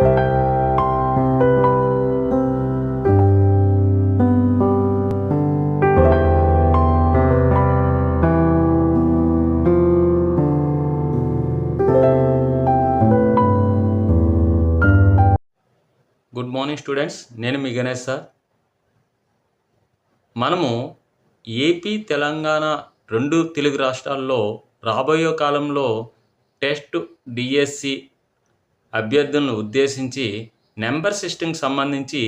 Good morning students నేను మీ Ganesh sir. మనము ఏపీ తెలంగాణ రెండు తెలుగు రాష్ట్రాల్లో రాబోయే కాలంలో టెస్ట్ డిఎస్సి అభ్యర్థులను ఉద్దేశించి నెంబర్ సిస్టమ్కి సంబంధించి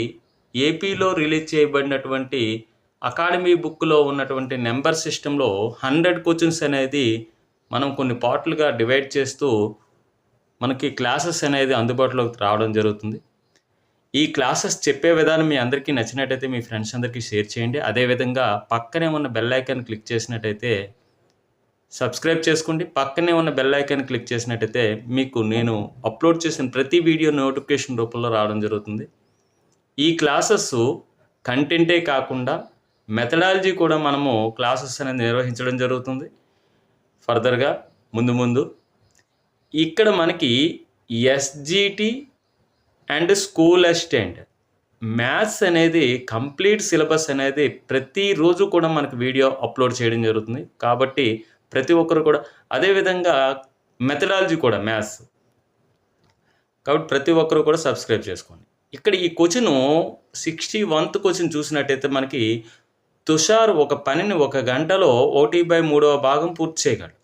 ఏపీలో రిలీజ్ చేయబడినటువంటి అకాడమీ బుక్లో ఉన్నటువంటి నెంబర్ సిస్టంలో హండ్రెడ్ క్వశ్చన్స్ అనేది మనం కొన్ని పార్ట్లుగా డివైడ్ చేస్తూ మనకి క్లాసెస్ అనేది అందుబాటులోకి రావడం జరుగుతుంది. ఈ క్లాసెస్ చెప్పే విధానం మీ అందరికీ నచ్చినట్టయితే మీ ఫ్రెండ్స్ అందరికీ షేర్ చేయండి. అదేవిధంగా పక్కనే ఉన్న బెల్ ఐకాన్ క్లిక్ చేసినట్టయితే సబ్స్క్రైబ్ చేసుకోండి. పక్కనే ఉన్న బెల్ ఐకాన్ క్లిక్ చేసినట్టయితే మీకు నేను అప్లోడ్ చేసిన ప్రతి వీడియో నోటిఫికేషన్ రూపంలో రావడం జరుగుతుంది. ఈ క్లాసెస్ కంటెంటే కాకుండా మెథడాలజీ కూడా మనము క్లాసెస్ అనేది నిర్వహించడం జరుగుతుంది. ఫర్దర్గా ముందు ముందు ఇక్కడ మనకి SGT and school assistant maths అనేది కంప్లీట్ సిలబస్ అనేది ప్రతిరోజు కూడా మనకు వీడియో అప్లోడ్ చేయడం జరుగుతుంది. కాబట్టి ప్రతి ఒక్కరు కూడా. అదేవిధంగా మెథడాలజీ కూడా మ్యాథ్స్ కాబట్టి ప్రతి ఒక్కరు కూడా సబ్స్క్రైబ్ చేసుకోండి. ఇక్కడ ఈ క్వశ్చన్ సిక్స్టీ వన్త్ క్వశ్చన్ చూసినట్టయితే మనకి తుషార్ ఒక పనిని ఒక గంటలో ఒకటి బై మూడవ భాగం పూర్తి చేయగలడు.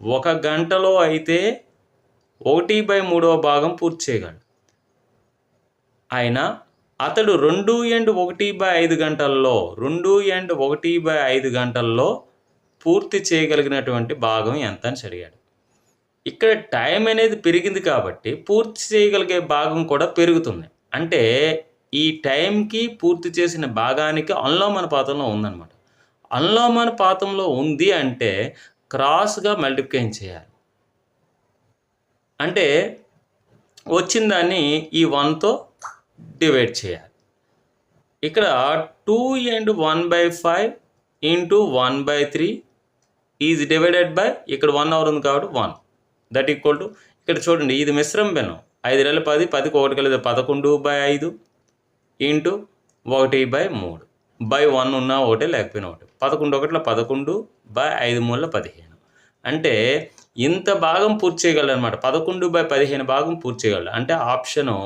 ఒక గంటలో అయితే ఒకటి బై మూడవ భాగం పూర్తి చేయగలడు. ఆయన అతడు రెండు ఎండ్ ఒకటి బై ఐదు గంటల్లో రెండు ఎండ్ ఒకటి బై ఐదు గంటల్లో పూర్తి చేయగలిగినటువంటి భాగం ఎంత అని అడిగాడు ఇక్కడ టైం అనేది పెరిగింది కాబట్టి పూర్తి చేయగలిగే భాగం కూడా పెరుగుతుంది. అంటే ఈ టైంకి పూర్తి చేసిన భాగానికి అన్లోమన పాతంలో ఉందన్నమాట. అన్లోమన పాతంలో ఉంది అంటే క్రాస్గా మల్టిప్లికేషన్ చేయాలి. అంటే వచ్చిన దాన్ని ఈ వన్తో డివైడ్ చేయాలి. ఇక్కడ two and one by five into one by three is divided by ఇక్కడ వన్ అవర్ ఉంది కాబట్టి వన్. దట్ ఈక్వల్ టు ఇక్కడ చూడండి ఇది మిశ్రమ భిన్నం ఐదు నెలల పది పదికి ఒకటి కలిసి పదకొండు బై ఐదు ఇంటూ ఒకటి బై మూడు. బై వన్ ఉన్నా ఒకటే లేకపోయినా ఒకటి. పదకొండు ఒకటిలో పదకొండు బై ఐదు మూడుల పదిహేను. అంటే ఇంత భాగం పూర్తి చేయగలరు అనమాట పదకొండు బై పదిహేను భాగం పూర్తి చేయగలరు అంటే option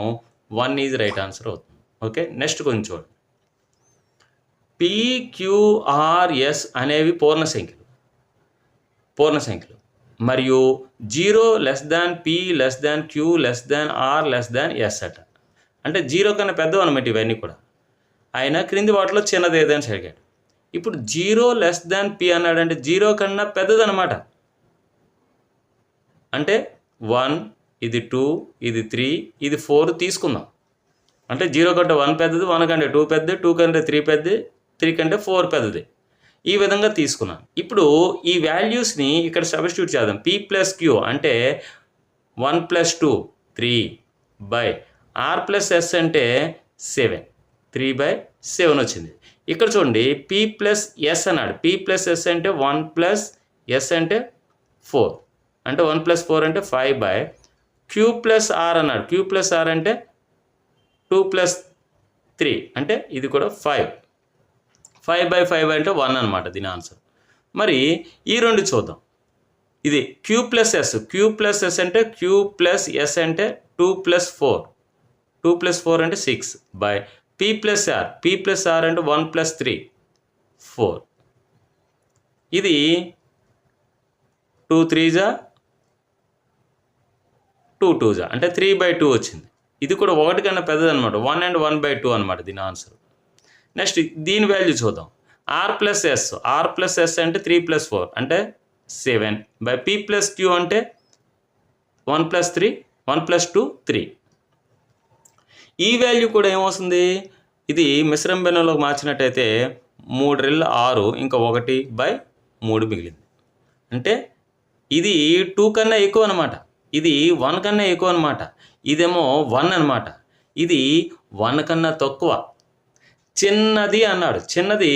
one is right answer అవుతుంది. ఓకే నెక్స్ట్ కొంచెం చూడండి. పిక్యూఆర్ఎస్ అనేవి పూర్ణ సంఖ్యలు. పూర్ణ సంఖ్యలు. మరియు zero less than P less than Q less than R less than S అట. అంటే జీరో కన్నా పెద్దవి అనమాట ఇవన్నీ కూడా. ఆయన క్రింది వాటిలో చిన్నది ఏదని అడిగాడు. ఇప్పుడు జీరో లెస్ దాన్ పి అన్నాడంటే జీరో కన్నా పెద్దది అనమాట అంటే వన్ ఇది టూ ఇది త్రీ ఇది ఫోర్ తీసుకుందాం. అంటే జీరో కంటే వన్ పెద్దది వన్ కంటే టూ పెద్దది టూ కంటే త్రీ పెద్దది త్రీ కంటే ఫోర్ పెద్దది. ఈ విధంగా తీసుకున్నాను. ఇప్పుడు ఈ వాల్యూస్ని ఇక్కడ సబ్స్టిట్యూట్ చేద్దాం. పీ ప్లస్ క్యూ అంటే one plus two three by R plus S అంటే సెవెన్ త్రీ బై సెవెన్ వచ్చింది. ఇక్కడ చూడండి పీ ప్లస్ ఎస్ అన్నాడు. పీ ప్లస్ ఎస్ అంటే వన్ ప్లస్ ఎస్ అంటే ఫోర్ అంటే వన్ ప్లస్ ఫోర్ అంటే five by Q plus R అన్నాడు. క్యూ ప్లస్ ఆర్ అంటే టూ ప్లస్ త్రీ అంటే ఇది కూడా ఫైవ్ ఫైవ్ బై ఫైవ్ అంటే వన్ అనమాట దీని ఆన్సర్. మరి ఈ రెండు చూద్దాం. ఇది Q plus S Q plus S అంటే క్యూ ప్లస్ ఎస్ అంటే two plus four two plus four అంటే six by P plus R P plus R అంటే వన్ ప్లస్ త్రీ ఫోర్ ఇది టూ త్రీజా టూ టూజా అంటే త్రీ బై టూ వచ్చింది. ఇది కూడా ఒకటి కన్నా పెద్దదనమాట one and one by two అనమాట దీని ఆన్సర్. నెక్స్ట్ దీని వాల్యూ చూద్దాం. R plus S R plus S అంటే త్రీ ప్లస్ ఫోర్ అంటే seven by P plus Q అంటే one plus three one plus two three ఈ వాల్యూ కూడా ఏమవుతుంది ఇది మిశ్రమ మార్చినట్టయితే మూడు రెళ్ళు ఆరు ఇంకా ఒకటి బై మూడు మిగిలింది. అంటే ఇది టూ కన్నా ఎక్కువ అనమాట ఇది వన్ కన్నా ఎక్కువ అనమాట ఇదేమో వన్ అనమాట ఇది వన్ కన్నా తక్కువ. చిన్నది అన్నాడు. చిన్నది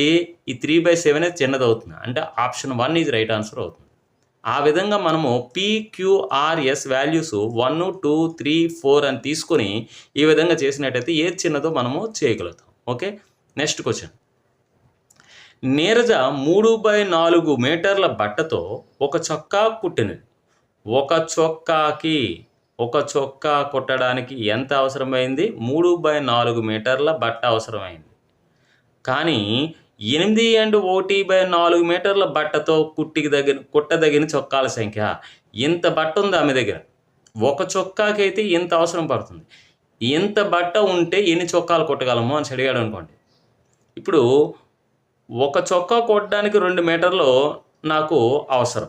ఈ త్రీ బై సెవెన్ చిన్నది అవుతుంది. అంటే option one is right answer అవుతుంది. ఆ విధంగా మనము PQRS values one two three four అని తీసుకొని ఈ విధంగా చేసినట్టయితే ఏది చిన్నదో మనము చేయగలుగుతాం. ఓకే నెక్స్ట్ క్వశ్చన్ నీరజ మూడు బై నాలుగు మీటర్ల బట్టతో ఒక చొక్కా కుట్టినది. ఒక చొక్కాకి ఒక చొక్కా కుట్టడానికి ఎంత అవసరమైంది? మూడు బై నాలుగు మీటర్ల బట్ట అవసరమైంది. కానీ ఎనిమిది అండ్ ఒకటి బై నాలుగు మీటర్ల బట్టతో కుట్టికి దగ్గర కుట్టదగిన చొక్కాల సంఖ్య. ఇంత బట్ట ఉంది ఆమె దగ్గర? ఒక చొక్కాకైతే ఇంత అవసరం పడుతుంది. ఇంత బట్ట ఉంటే ఎన్ని చొక్కాలు కుట్టగలము అని అడిగాడు అనుకోండి. ఇప్పుడు ఒక చొక్కా కొట్టడానికి రెండు మీటర్లు నాకు అవసరం.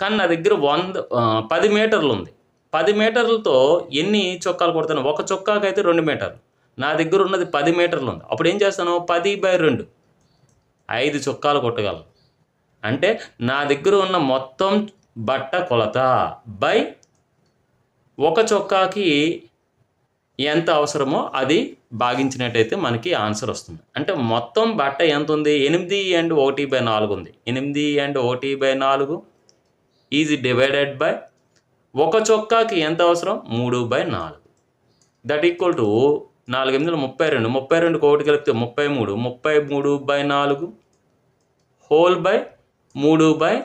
కానీ నా దగ్గర వంద పది మీటర్లు ఉంది. పది మీటర్లతో ఎన్ని చొక్కాలు కొడతాను? ఒక చొక్కాకైతే రెండు మీటర్లు. నా దగ్గర ఉన్నది పది మీటర్లు ఉంది. అప్పుడు ఏం చేస్తాను? పది బై రెండు. ఐదు చొక్కాలు కొట్టగలను. అంటే నా దగ్గర ఉన్న మొత్తం బట్ట కొలత బై ఒక చొక్కాకి ఎంత అవసరమో అది భాగించినట్టయితే మనకి ఆన్సర్ వస్తుంది. అంటే మొత్తం బట్ట ఎంత ఉంది? ఎనిమిది అండ్ ఒకటి బై నాలుగు ఉంది. ఎనిమిది అండ్ ఒకటి బై నాలుగు ఈజ్ డివైడెడ్ బై ఒక చొక్కాకి ఎంత అవసరం? మూడు బై నాలుగు. దట్ ఈక్వల్ టు నాలుగు ఎనిమిదిలో ముప్పై రెండు. ముప్పై రెండు ఒకటి కలిపితే ముప్పై మూడు. ముప్పై మూడు బై నాలుగు హోల్ బై మూడు బై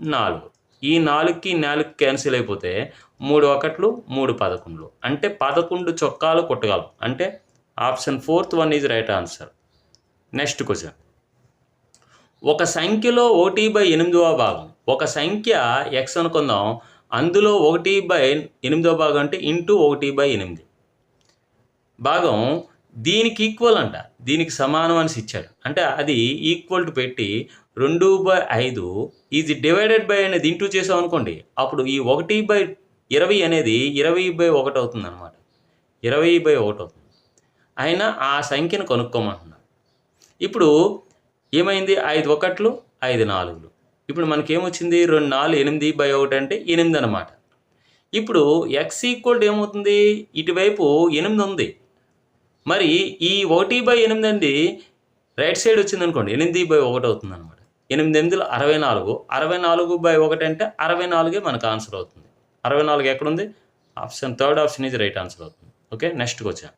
నాలుగు. ఈ నాలుగుకి నాలుగు క్యాన్సిల్ అయిపోతే మూడు ఒకట్లు మూడు పదకొండులు. అంటే పదకొండు చొక్కాలు కొట్టగలం. అంటే option fourth one is right answer. Next question. ఒక సంఖ్యలో ఒకటి బై ఎనిమిదవ భాగం. ఒక సంఖ్య ఎక్స్ అనుకుందాం. అందులో ఒకటి బై ఎనిమిదవ భాగం అంటే ఇంటూ ఒకటి బై ఎనిమిది. భాగం దీనికి ఈక్వల్ అంట. దీనికి సమానం అని ఇచ్చాడు. అంటే అది ఈక్వల్ టు పెట్టి రెండు బై ఐదు ఇది డివైడెడ్ బై అనేది ఇంటూ చేసాం అనుకోండి. అప్పుడు ఈ ఒకటి బై ఇరవై అనేది ఇరవై బై ఒకటి అవుతుంది అనమాట ఇరవై బై ఒకటి అవుతుంది. అయినా ఆ సంఖ్యను కనుక్కోమంటున్నాడు. ఇప్పుడు ఏమైంది? ఐదు ఒకట్లు ఐదు నాలుగులు. ఇప్పుడు మనకేమొచ్చింది? రెండు నాలుగు ఎనిమిది బై ఒకటి అంటే ఎనిమిది అనమాట ఇప్పుడు ఎక్స్ ఈక్వల్ ఏమవుతుంది? ఇటువైపు ఎనిమిది ఉంది. మరి ఈ ఒకటి బై ఎనిమిది అండి రైట్ సైడ్ వచ్చింది అనుకోండి ఎనిమిది బై ఒకటి అవుతుంది అనమాట ఎనిమిది ఎనిమిదిలో అరవై నాలుగు అరవై నాలుగు బై ఒకటి అంటే అరవై నాలుగే మనకు ఆన్సర్ అవుతుంది. అరవై నాలుగు ఎక్కడుంది? ఆప్షన్ థర్డ్ ఆప్షన్ ఇది రైట్ ఆన్సర్ అవుతుంది. ఓకే నెక్స్ట్కి వచ్చాం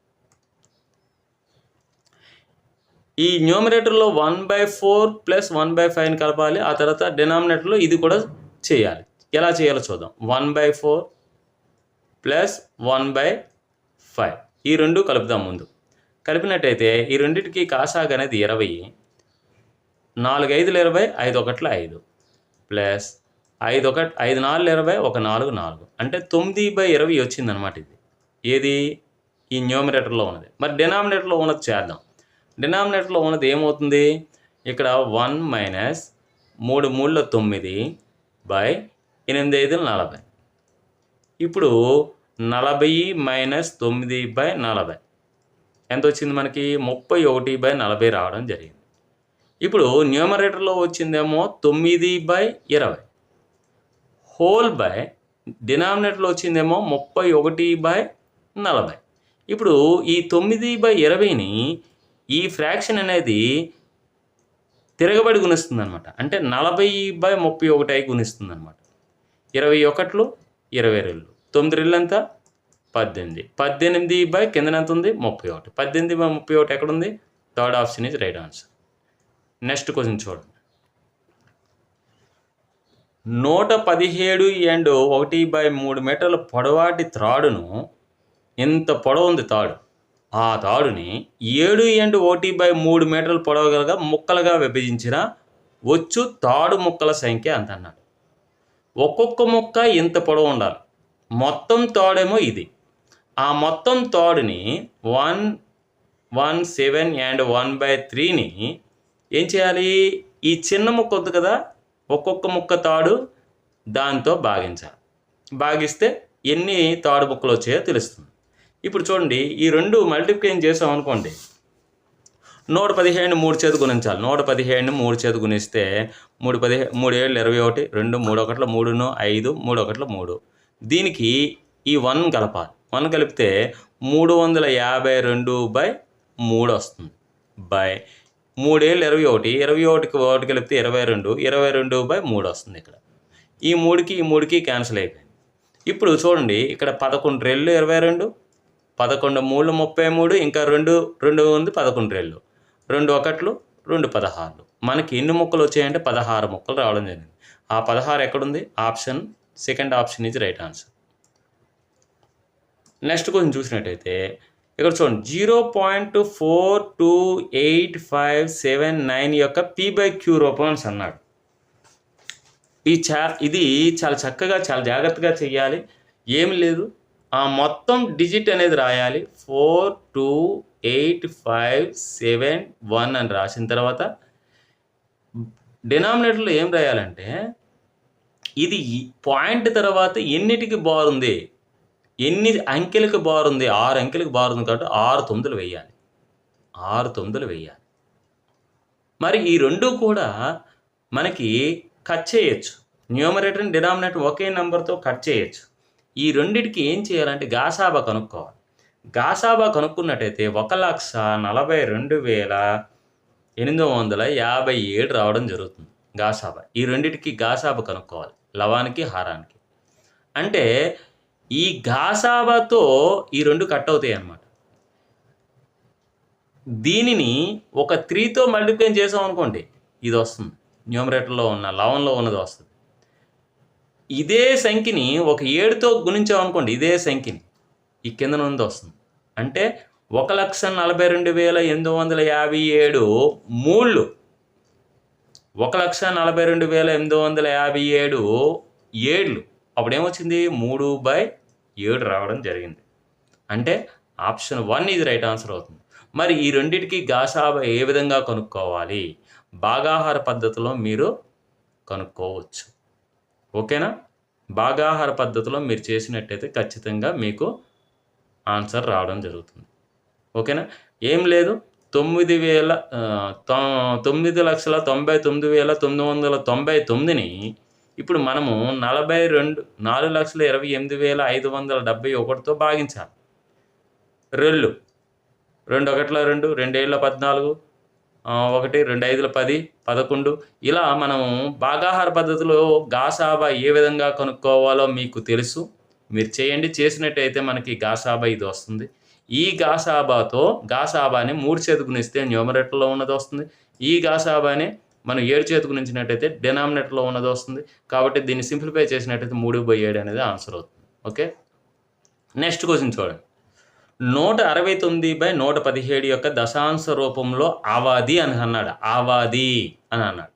ఈ న్యూమరేటర్లో one by four plus one by ఫైవ్ని కలపాలి ఆ తర్వాత డినామినేటర్లో ఇది కూడా చేయాలి. ఎలా చేయాలో చూద్దాం. One by four plus one by five ఈ రెండు కలుపుదాం ముందు. కలిపినట్టయితే ఈ రెండింటికి కాసాగ్ అనేది ఇరవై నాలుగు ఐదులు ఇరవై ఐదు ఒకట్ల ఐదు. ప్లస్ ఐదు ఒక ఐదు నాలుగు ఇరవై ఒక నాలుగు నాలుగు. అంటే తొమ్మిది బై ఇరవై వచ్చిందనమాట ఇది. ఏది? ఈ న్యూమినేటర్లో ఉన్నది. మరి డినామినేటర్లో ఉన్నది చేద్దాం. డినామినేటర్లో ఉన్నది ఏమవుతుంది? ఇక్కడ వన్ మైనస్ మూడు మూడులో తొమ్మిది బై ఎనిమిది ఐదుల నలభై. ఇప్పుడు నలభై మైనస్ తొమ్మిది బై నలభై. ఎంత వచ్చింది మనకి? ముప్పై ఒకటి బై నలభై రావడం జరిగింది. ఇప్పుడు న్యూమరేటర్లో వచ్చిందేమో తొమ్మిది బై ఇరవై. హోల్ బై డినామినేటర్లో వచ్చిందేమో ముప్పై ఒకటి బై నలభై. ఇప్పుడు ఈ తొమ్మిది బై ఇరవైని ఈ ఫ్రాక్షన్ అనేది తిరగబడి గుణిస్తుంది అనమాట అంటే నలభై బై ముప్పై ఒకటి అయి గుణిస్తుంది అనమాట ఇరవై ఒకట్లు ఇరవై రెండు. తొమ్మిది రెళ్ళు ఎంత? పద్దెనిమిది. పద్దెనిమిది బై కింద ఎంత ఉంది? ముప్పై ఒకటి. పద్దెనిమిది బై ముప్పై ఒకటి ఎక్కడ ఉంది third option is right answer next question చూడండి. నూట పదిహేడు అండ్ ఒకటి బై మూడు మీటర్ల పొడవాటి త్రాడును ఇంత పొడవు ఉంది తాడు. ఆ తాడుని ఏడు అండ్ ఒకటి బై మూడు మీటర్ల పొడవగలగా ముక్కలుగా విభజించిన వచ్చు తాడు ముక్కల సంఖ్య అంత అన్నాడు ఒక్కొక్క ముక్క ఇంత పొడవు ఉండాలి. మొత్తం తాడేమో ఇది. ఆ మొత్తం తాడుని one one seven and one by త్రీని ఏం చేయాలి? ఈ చిన్న ముక్క ఉంది కదా? ఒక్కొక్క ముక్క తాడు దాంతో భాగించాలి భాగిస్తే ఎన్ని తాడు ముక్కలు వచ్చాయో తెలుస్తుంది. ఇప్పుడు చూడండి ఈ రెండు మల్టిప్లికేషన్ చేసాం అనుకోండి. నూట పదిహేను మూడు చేతి గుణించాలి. నూట పదిహేను మూడు చేతి గుణిస్తే మూడు పదిహే మూడు ఏళ్ళు ఇరవై ఒకటి రెండు మూడు ఒకట్ల మూడును ఐదు మూడు ఒకట్ల మూడు. దీనికి ఈ వన్ కలపాలి. వన్ కలిపితే మూడు వందల యాభై రెండు బై మూడు వస్తుంది. బై మూడేళ్ళు ఇరవై ఒకటి. ఇరవై ఒకటికి ఒకటి కలిపితే ఇరవై రెండు. ఇరవై రెండు బై మూడు వస్తుంది ఇక్కడ. ఈ మూడుకి ఈ మూడుకి క్యాన్సిల్ అయిపోయింది. ఇప్పుడు చూడండి ఇక్కడ పదకొండు రెళ్ళు ఇరవై రెండు పదకొండు మూడు ముప్పై మూడు ఇంకా రెండు రెండు ఉంది పదకొండు రెళ్ళు రెండు ఒకట్లు రెండు పదహారులు. మనకి ఎన్ని ముక్కలు వచ్చాయంటే పదహారు ముక్కలు రావడం జరిగింది. ఆ పదహారు ఎక్కడుంది? ఆప్షన్ సెకండ్ ఆప్షన్ ఇది రైట్ ఆన్సర్. నెక్స్ట్ క్వశ్చన్ చూసినట్టయితే ఇక్కడ చూడండి zero point four two eight five seven nine యొక్క పీ బై క్యూ రూపం అని అన్నాడు. ఈ చా ఇది చాలా చక్కగా చాలా జాగ్రత్తగా చేయాలి ఏమి లేదు. ఆ మొత్తం డిజిట్ అనేది రాయాలి. Four two eight five seven one అని రాసిన తర్వాత డినామినేటర్లో ఏం రాయాలంటే ఇది పాయింట్ తర్వాత ఎన్నిటికి బాగుంది? ఎన్ని అంకెలకు బారుంది? ఆరు అంకెలకు బారుంది కాబట్టి ఆరు తొమ్మిదిలు వేయాలి. ఆరు తొమ్మిదిలు వేయాలి. మరి ఈ రెండు కూడా మనకి కట్ చేయొచ్చు. న్యూమరేటర్ అండ్ డినామినేటర్ ఒకే నెంబర్తో కట్ చేయొచ్చు. ఈ రెండిటికి ఏం చేయాలంటే గాసాబా కనుక్కోవాలి. గాసాబా కనుక్కున్నట్టయితే ఒక లక్ష నలభై రెండు వేల ఎనిమిది వందల యాభై ఏడు రావడం జరుగుతుంది గాసాబా. ఈ రెండిటికి గాసాబా కనుక్కోవాలి. లవానికి హారానికి. అంటే ఈ గాసాబాతో ఈ రెండు కట్ అవుతాయి అన్నమాట. దీనిని ఒక త్రీతో మల్టిప్లై చేసాం అనుకోండి ఇది వస్తుంది. న్యూమరేటర్లో ఉన్న లవన్లో ఉన్నది వస్తుంది. ఇదే సంఖ్యని ఒక ఏడుతో గుణించాం అనుకోండి ఇదే సంఖ్యని ఈ కింద నుండి వస్తుంది. అంటే ఒక లక్ష నలభై రెండు వేల ఎనిమిది వందల యాభై ఏడు మూళ్ళు. ఒక లక్ష నలభై రెండు వేల ఎనిమిది వందల యాభై ఏడు ఏళ్ళు అప్పుడు ఏమొచ్చింది మూడు బై ఏడు రావడం జరిగింది. అంటే ఆప్షన్ వన్ ఇది రైట్ ఆన్సర్ అవుతుంది. మరి ఈ రెండింటికి గాషాబ ఏ విధంగా కనుక్కోవాలి? భాగాహార పద్ధతిలో మీరు కనుక్కోవచ్చు. ఓకేనా? భాగాహార పద్ధతిలో మీరు చేసినట్టయితే ఖచ్చితంగా మీకు ఆన్సర్ రావడం జరుగుతుంది. ఓకేనా? ఏం లేదు. తొమ్మిది వేల తొమ్మిది లక్షల తొంభై తొమ్మిది వేల తొమ్మిది వందల తొంభై తొమ్మిదిని ఇప్పుడు మనము నలభై రెండు నాలుగు లక్షల ఇరవై ఎనిమిది వేల ఐదు వందల డెబ్బై ఒకటితో భాగించాలి. రెళ్ళు రెండు ఒకట్ల రెండు రెండేళ్ళ పద్నాలుగు ఒకటి రెండు ఐదుల పది పదకొండు. ఇలా మనం భాగాహార పద్ధతిలో గాసాబా ఏ విధంగా కనుక్కోవాలో మీకు తెలుసు. మీరు చేయండి చేసినట్టయితే మనకి గాసాబా ఇది వస్తుంది. ఈ గాసాబాతో గాసాబాని మూడు చేతుకునిస్తే న్యూమరేటర్లో ఉన్నది వస్తుంది. ఈ గాసాబాని మనం ఏడు చేతుకునించినట్టయితే డినామినేటర్లో ఉన్నది వస్తుంది. కాబట్టి దీన్ని సింప్లిఫై చేసినట్టయితే మూడు బై ఏడు అనేది ఆన్సర్ అవుతుంది. ఓకే నెక్స్ట్ క్వశ్చన్ చూడండి. నూట అరవై తొమ్మిది బై నూట పదిహేడు యొక్క దశాంశ రూపంలో ఆవాది అని అన్నాడు. ఆవాది అని అన్నాడు.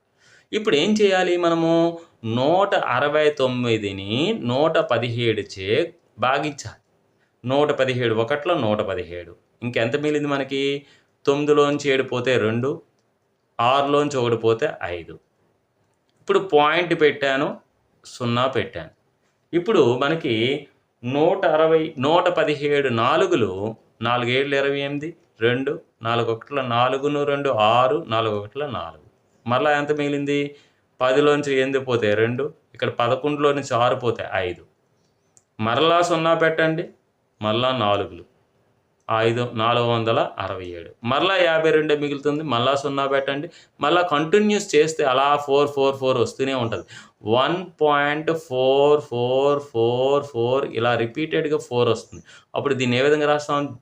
ఇప్పుడు ఏం చేయాలి మనము? నూట అరవై తొమ్మిదిని నూట పదిహేడు చే భాగించాలి. నూట పదిహేడు ఒకట్లో నూట పదిహేడు. ఇంకెంత మిగిలింది మనకి? తొమ్మిదిలోంచి ఏడు పోతే రెండు. ఆరులోంచి ఒకటి పోతే ఐదు. ఇప్పుడు పాయింట్ పెట్టాను సున్నా పెట్టాను. ఇప్పుడు మనకి నూట అరవై నూట పదిహేడు నాలుగులు నాలుగేళ్ళు ఇరవై ఎనిమిది రెండు నాలుగు ఒకటిల నాలుగును రెండు ఆరు నాలుగు ఒకటిల నాలుగు. మరలా ఎంత మిగిలింది? పదిలోంచి ఎనిమిది పోతే రెండు ఇక్కడ పదకొండులో నుంచి ఆరు పోతే ఐదు. మరలా సున్నా పెట్టండి మరలా నాలుగులు. ఐదు నాలుగు వందల అరవై ఏడు. మరలా యాభై రెండే మిగులుతుంది. మళ్ళీ సున్నా పెట్టండి. మళ్ళీ కంటిన్యూస్ చేస్తే అలా ఫోర్ ఫోర్ ఫోర్ వస్తూనే ఉంటుంది. One point four four four four ఇలా రిపీటెడ్గా ఫోర్ వస్తుంది. అప్పుడు దీన్ని ఏ విధంగా రాస్తాం?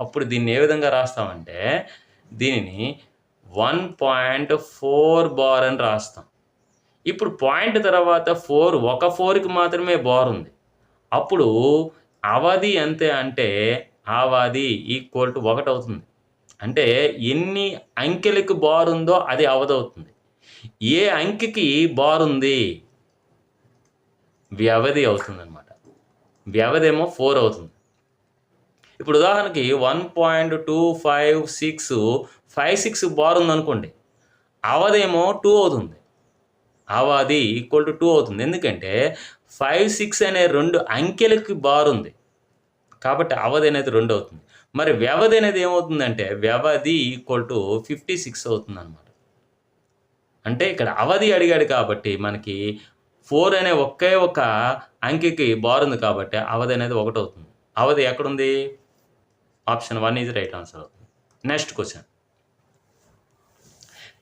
అప్పుడు దీన్ని ఏ విధంగా రాస్తామంటే దీనిని వన్ పాయింట్ ఫోర్ బార్ అని రాస్తాం. ఇప్పుడు పాయింట్ తర్వాత ఫోర్ ఒక ఫోర్కి మాత్రమే బార్ ఉంది. అప్పుడు అవధి ఎంత అంటే ఆవాది ఈక్వల్ టు ఒకటి అవుతుంది. అంటే ఎన్ని అంకెలకు బార్ ఉందో అది అవధవుతుంది. అవుతుంది ఏ అంకెకి బార్ ఉంది? వ్యవధి అవుతుంది అనమాట వ్యవధి ఏమో ఫోర్ అవుతుంది. ఇప్పుడు ఉదాహరణకి one point two five six five six bar ఉందనుకోండి. అవధేమో టూ అవుతుంది. అవధి ఈక్వల్ టు టూ అవుతుంది. ఎందుకంటే ఫైవ్ సిక్స్ అనే రెండు అంకెలకి బార్ ఉంది. కాబట్టి అవధి అనేది రెండు అవుతుంది. మరి వ్యవధి అనేది ఏమవుతుందంటే వ్యవధి ఈక్వల్ టు ఫిఫ్టీ సిక్స్ అవుతుంది అనమాట అంటే ఇక్కడ అవధి అడిగాడు కాబట్టి మనకి ఫోర్ అనే ఒకే ఒక అంకెకి బార్ ఉంది కాబట్టి అవధి అనేది ఒకటి అవుతుంది. అవధి ఎక్కడుంది? Option one is right answer అవుతుంది. నెక్స్ట్ క్వశ్చన్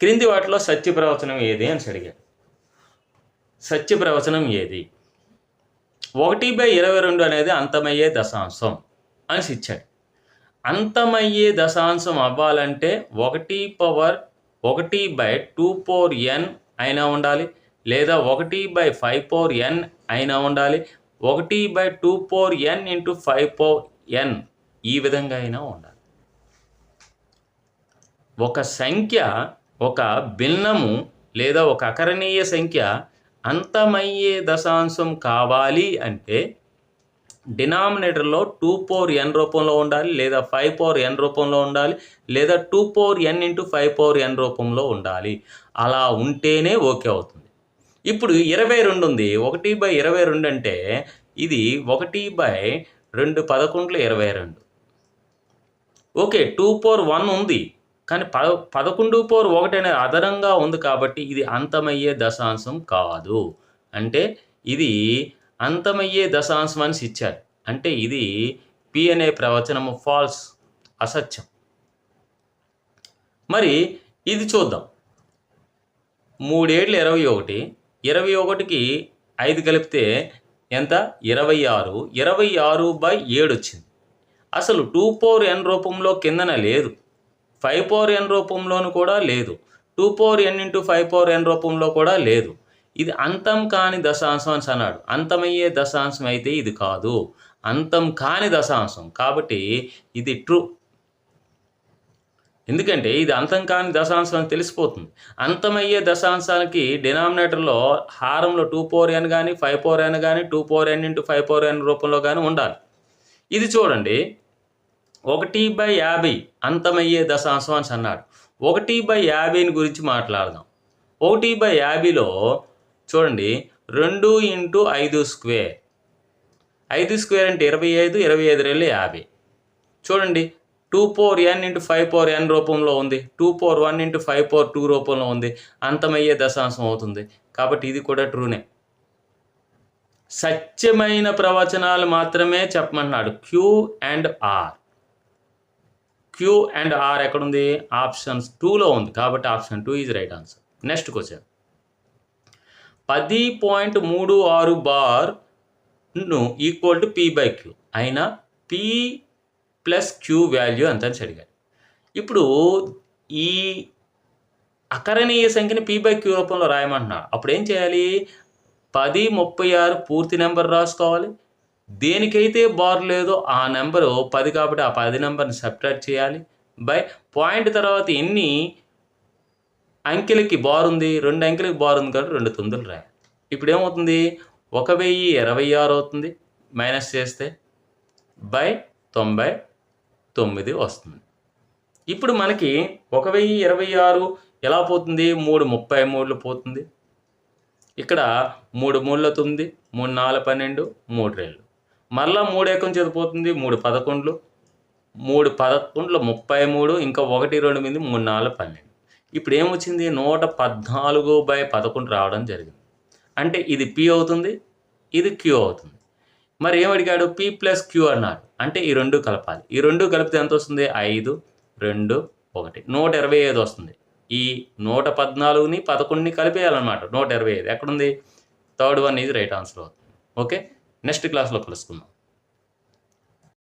క్రింది వాటిలో సత్య ప్రవచనం ఏది అని అడిగాడు. సత్య ప్రవచనం ఏది? ఒకటి బై ఇరవై రెండు అనేది అంతమయ్యే దశాంశం అని ఇచ్చాడు. అంతమయ్యే దశాంశం అవ్వాలంటే ఒకటి పవర్ ఒకటి బై టూ పవర్ ఎన్ అయినా ఉండాలి లేదా ఒకటి బై ఫైవ్ పవర్ ఎన్ అయినా ఉండాలి ఒకటి by two power N into five power N ఈ విధంగా అయినా ఉండాలి. ఒక సంఖ్య ఒక భిన్నము లేదా ఒక అకరణీయ సంఖ్య అంతమయ్యే దశాంశం కావాలి అంటే డినామినేటర్లో టూ పవర్ ఎన్ రూపంలో ఉండాలి లేదా ఫైవ్ పవర్ ఎన్ రూపంలో ఉండాలి లేదా two power N into five power N రూపంలో ఉండాలి. అలా ఉంటేనే ఓకే అవుతుంది. ఇప్పుడు ఇరవై రెండు ఉంది. ఒకటి బై ఇరవై రెండు అంటే ఇది ఒకటి బై రెండు పదకొండులు ఇరవై రెండు. ఓకే టూ పవర్ వన్ ఉంది. కానీ పద పదకొండు పవర్ ఒకటనే అదనంగా ఉంది కాబట్టి ఇది అంతమయ్యే దశాంశం కాదు. అంటే ఇది అంతమయ్యే దశాంశం అని ఇచ్చారు. అంటే ఇది పి అనే ప్రవచనము ఫాల్స్ అసత్యం. మరి ఇది చూద్దాం. మూడేళ్ళు ఇరవై ఒకటి. ఇరవై ఒకటికి ఐదు కలిపితే ఎంత? ఇరవై ఆరు. ఇరవై ఆరు బై ఏడు వచ్చింది. అసలు టూ ఫోర్ ఎన్ రూపంలో కిందన లేదు. ఫైవ్ పవర్ ఎన్ రూపంలోను కూడా లేదు. Two power N into five power N రూపంలో కూడా లేదు. ఇది అంతం కాని దశాంశం అని అన్నాడు. అంతమయ్యే దశాంశం అయితే ఇది కాదు. అంతం కాని దశాంశం. కాబట్టి ఇది ట్రూ. ఎందుకంటే ఇది అంతం కాని దశాంశం అని తెలిసిపోతుంది. అంతమయ్యే దశాంశానికి డినామినేటర్లో హారంలో టూ పవర్ ఎన్ కానీ ఫైవ్ పవర్ ఎన్ కానీ two power N into five power N రూపంలో కానీ ఉండాలి. ఇది చూడండి. ఒకటి బై యాభై అంతమయ్యే దశాంశం అని అన్నాడు. ఒకటి బై యాభైని గురించి మాట్లాడదాం. ఒకటి బై యాభైలో చూడండి రెండు ఇంటూ ఐదు స్క్వేర్. ఐదు స్క్వేర్ అంటే ఇరవై ఐదు ఇరవై ఐదు రెండు యాభై. చూడండి two four N into five four N రూపంలో ఉంది. Two four one into five four two రూపంలో ఉంది. అంతమయ్యే దశాంశం అవుతుంది. కాబట్టి ఇది కూడా ట్రూనే. సత్యమైన ప్రవచనాలు మాత్రమే చెప్పమంటున్నాడు. Q and R. Q and R ఎక్కడుంది? ఆప్షన్స్ టూలో ఉంది. కాబట్టి option two is right answer next question పది పాయింట్ మూడు ఆరు బార్ను equal to P by Q అయినా పీ ప్లస్ క్యూ వాల్యూ ఎంత అని అడిగాడు ఇప్పుడు ఈ అకరణీయ సంఖ్యని పీ బై క్యూ రూపంలో రాయమంటున్నాడు అప్పుడు ఏం చేయాలి? పది ముప్పై ఆరు పూర్తి నెంబర్ రాసుకోవాలి. దేనికైతే బార్ లేదో ఆ నెంబరు పది కాబట్టి ఆ పది నెంబర్ని సబ్ట్రాక్ట్ చేయాలి. బై పాయింట్ తర్వాత ఎన్ని అంకెలకి బార్ ఉంది? రెండు అంకెలకి బార్ ఉంది కాబట్టి రెండు తొమ్మిదిలు రాయాలి. ఇప్పుడు ఏమవుతుంది? ఒక వెయ్యి ఇరవై ఆరు అవుతుంది. మైనస్ చేస్తే బై తొంభై తొమ్మిది వస్తుంది. ఇప్పుడు మనకి ఒక వెయ్యి ఇరవై ఆరు ఎలా పోతుంది? మూడు ముప్పై మూడులు పోతుంది. ఇక్కడ మూడు మూడుల తొమ్మిది మూడు నాలుగు పన్నెండు మూడు రేళ్ళు మళ్ళా మూడు ఏకం చదిపోతుంది మూడు పదకొండులు. మూడు పదకొండ్లు ముప్పై మూడు ఇంకా ఒకటి రెండు మీద మూడు నాలుగు పన్నెండు. ఇప్పుడు ఏమొచ్చింది? నూట పద్నాలుగు బై పదకొండు రావడం జరిగింది. అంటే ఇది పి అవుతుంది ఇది క్యూ అవుతుంది. మరి ఏం అడిగాడు? పి ప్లస్ క్యూ అన్నాడు. అంటే ఈ రెండు కలపాలి. ఈ రెండు కలిపితే ఎంత వస్తుంది? ఐదు రెండు ఒకటి. నూట ఇరవై ఐదు వస్తుంది. ఈ నూట పద్నాలుగుని పదకొండుని కలిపేయాలన్నమాట. నూట ఇరవై ఐదు. ఎక్కడుంది? థర్డ్ వన్ ఇది రైట్ ఆన్సర్ అవుతుంది. ఓకే? నెక్స్ట్ క్లాస్లో కలుసుకుందాం